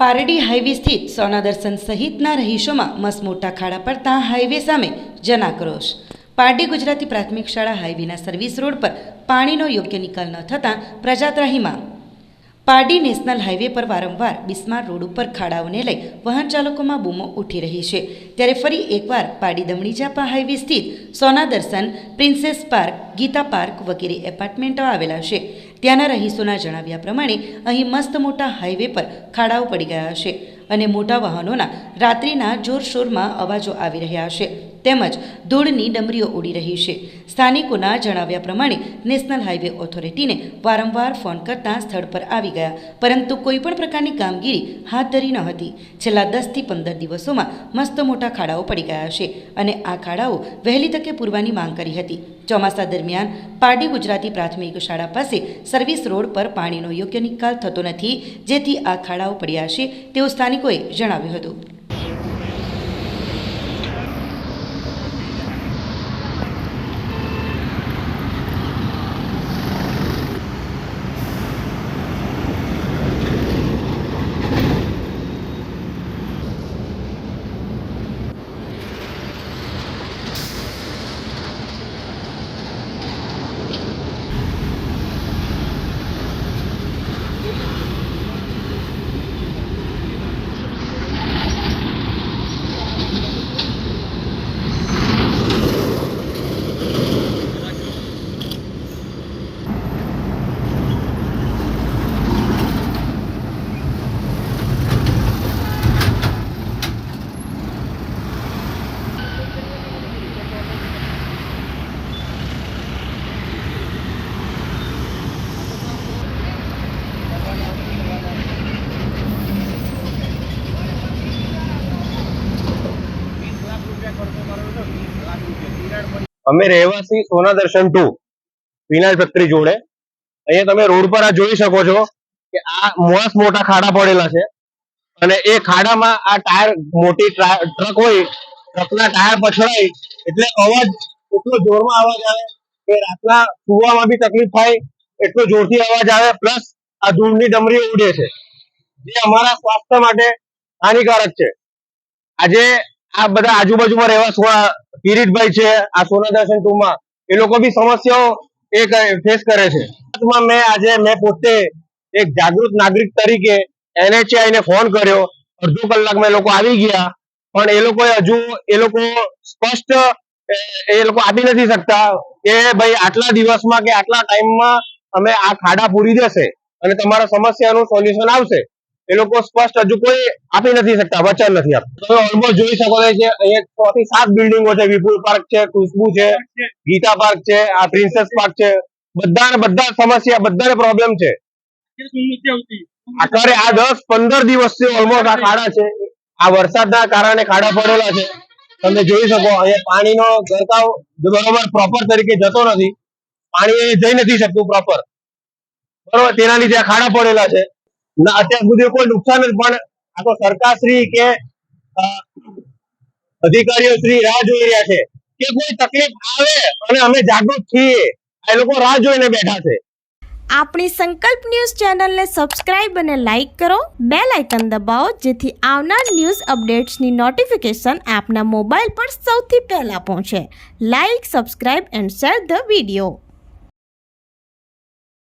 Pardi highway સ્થિત સોના દર્શન સહિતના રહીશોમાં મસમોટા ખાડા પડતા હાઈવે સામે જનાક્રોશ. પારડી ગુજરાતી પ્રાથમિક શાળા હાઈવેના સર્વિસ રોડ પર પાણીનો યોગ્ય નિકાલ ન થતાં પ્રજાત્રાહીમાં. પારડી નેશનલ હાઈવે પર વારંવાર બિસ્માર રોડ ઉપર ખાડાઓને લઈ વાહન ચાલકોમાં બૂમો ઉઠી રહી છે. ત્યારે ફરી એકવાર પારડી દમણીજાપા હાઈવે સ્થિત સોના દર્શન પ્રિન્સેસ પાર્ક, ગીતા પાર્ક વગેરે એપાર્ટમેન્ટો આવેલા છે. ત્યાંના રહીશોના જણાવ્યા પ્રમાણે અહીં મસ્ત મોટા હાઈવે પર ખાડાઓ પડી ગયા છે અને મોટા વાહનોના રાત્રિના જોરશોરમાં અવાજો આવી રહ્યા છે તેમજ ધૂળની ડમરીઓ ઉડી રહી છે. સ્થાનિકોના જણાવ્યા પ્રમાણે નેશનલ હાઈવે ઓથોરિટીને વારંવાર ફોન કરતાં સ્થળ પર આવી ગયા, પરંતુ કોઈ પણ પ્રકારની કામગીરી હાથ ધરી ન હતી. છેલ્લા દસથી પંદર દિવસોમાં મસ્ત મોટા ખાડાઓ પડી ગયા છે અને આ ખાડાઓ વહેલી તકે પૂરવાની માંગ કરી હતી. ચોમાસા દરમિયાન પારડી ગુજરાતી પ્રાથમિક શાળા પાસે સર્વિસ રોડ પર પાણીનો યોગ્ય નિકાલ થતો નથી, જેથી આ ખાડાઓ પડ્યા છે, તેવું સ્થાનિકોએ જણાવ્યું હતું. અમે રહેવાસી સોના દર્શન ટુ વિનાલ ફેક્ટરી જોડે. અહીંયા તમે રોડ પર આ જોઈ શકો છો કે આ મોસ મોટા ખાડા પડેલા છે. અને એ ખાડામાં આ ટાયર, મોટી ટ્રક હોય, ટ્રકના ટાયર પછડાય, એટલે અવાજ એટલો જોરમાં અવાજ આવે કે રાતના સુવામાં બી તકલીફ થાય, એટલો જોરથી અવાજ આવે, પ્લસ આ ધૂળની ડમરી ઉડે છે. જે અમારા સ્વાસ્થ્ય માટે હાનિકારક છે. આજે આ બધા આજુબાજુમાં રહેવા કિરીટભાઈ છે, આ સોના દર્શન ટુ માં. એ લોકો બી સમસ્યાઓ એ ફેસ કરે છે. મેં આજે, મેં પોતે એક જાગૃત નાગરિક તરીકે એનએચઆઈ ને ફોન કર્યો. અડધો કલાકમાં એ લોકો આવી ગયા, પણ એ લોકો હજુ, એ લોકો સ્પષ્ટ, એ એ લોકો આપી નથી શકતા કે ભાઈ આટલા દિવસમાં કે આટલા ટાઈમમાં અમે આ ખાડા પૂરી જશે અને તમારા સમસ્યાનું સોલ્યુશન આવશે. એ લોકો સ્પષ્ટ હજુ કોઈ આપી નથી શકતા, વચન નથી આપતા. ઓલમોસ્ટ જોઈ શકો છો છ થી સાત બિલ્ડિંગો છે, વિપુલ પાર્ક છે, ખુશ્બુ છે, ગીતા પાર્ક છે, આ પ્રિન્સેસ પાર્ક છે, બધાને બધા સમસ્યા, બધાને પ્રોબ્લેમ છે. આખરે આ દસ પંદર દિવસથી ઓલમોસ્ટ આ ખાડા છે. આ વરસાદના કારણે ખાડા પડેલા છે. તમે જોઈ શકો, અહીંયા પાણીનો ગરકાવ બરોબર પ્રોપર તરીકે જતો નથી. પાણી જઈ નથી શકતું પ્રોપર બરોબર તેના લીધે આ ખાડા પડેલા છે અત્યાર સુધી કોઈ નુકસાન જ પણ આ તો સરકારશ્રી કે અધિકારીઓ શ્રી રાહ જોઈ રહ્યા છે કે કોઈ તકલીફ આવે અને અમે જાગૃત છીએ. આ લોકો રાહ જોઈને બેઠા છે. આપણી સંકલ્પ ન્યૂઝ ચેનલને સબસ્ક્રાઇબ અને લાઇક કરો. બે લાઇકન દબાવો, જેથી આવનાર ન્યૂઝ અપડેટ્સની નોટિફિકેશન આપના મોબાઈલ પર સૌથી પહેલાં પહોંચે. Like, subscribe and share the video.